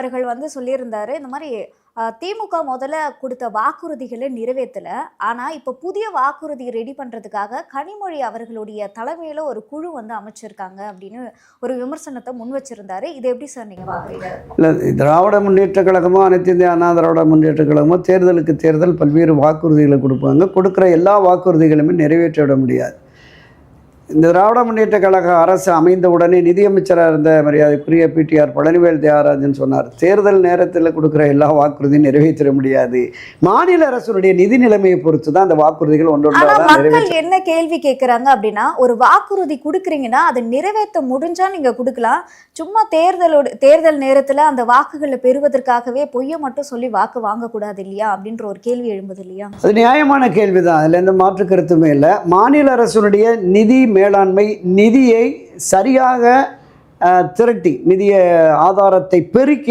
அவர்கள் வந்து சொல்லியிருந்தாரு இந்த மாதிரி திமுக முதல்ல கொடுத்த வாக்குறுதிகளை நிறைவேற்றல ஆனால் இப்போ புதிய வாக்குறுதி ரெடி பண்ணுறதுக்காக கனிமொழி அவர்களுடைய தலைமையில் ஒரு குழு வந்து அமைச்சிருக்காங்க அப்படின்னு ஒரு விமர்சனத்தை முன் வச்சிருந்தாரு. இதை எப்படி சார் நீங்க பார்க்குறீங்க? இல்லை திராவிட முன்னேற்ற கழகமோ அனைத்து இந்திய அண்ணா திராவிட முன்னேற்ற கழகமோ தேர்தலுக்கு தேர்தல் பல்வேறு வாக்குறுதிகளை கொடுப்பாங்க. கொடுக்குற எல்லா வாக்குறுதிகளுமே நிறைவேற்ற விட முடியாது. இந்த திராவிட முன்னேற்ற கழக அரசு அமைந்த உடனே நிதியமைச்சராக இருந்த மரியாதைக்குரிய பிடிஆர் பழனிவேல் தியாகராஜன் சொன்னார் தேர்தல் நேரத்தில் கொடுக்குற எல்லா வாக்குறுதியும் நிறைவேற்ற முடியாது. மாநில அரசுடைய நிதி நிலைமையை பொறுத்து தான் அந்த வாக்குறுதிகள் மக்கள் என்ன கேள்வி கேக்குறாங்க அப்படின்னா ஒரு வாக்குறுதி கொடுக்குறீங்கன்னா அதை நிறைவேற்ற முடிஞ்சா நீங்க கொடுக்கலாம். சும்மா தேர்தலோட தேர்தல் நேரத்துல அந்த வாக்குகளை பெறுவதற்காகவே பொய்யை மட்டும் சொல்லி வாக்கு வாங்கக்கூடாது இல்லையா? அப்படின்ற ஒரு கேள்வி எழும்புது இல்லையா? அது நியாயமான கேள்வி தான் அதில் எந்த மாற்று கருத்துமே இல்லை. மாநில அரசுடைய நிதி மேலாண்மை நிதியை சரியாக திரட்டி நிதிய ஆதாரத்தை பெருக்கி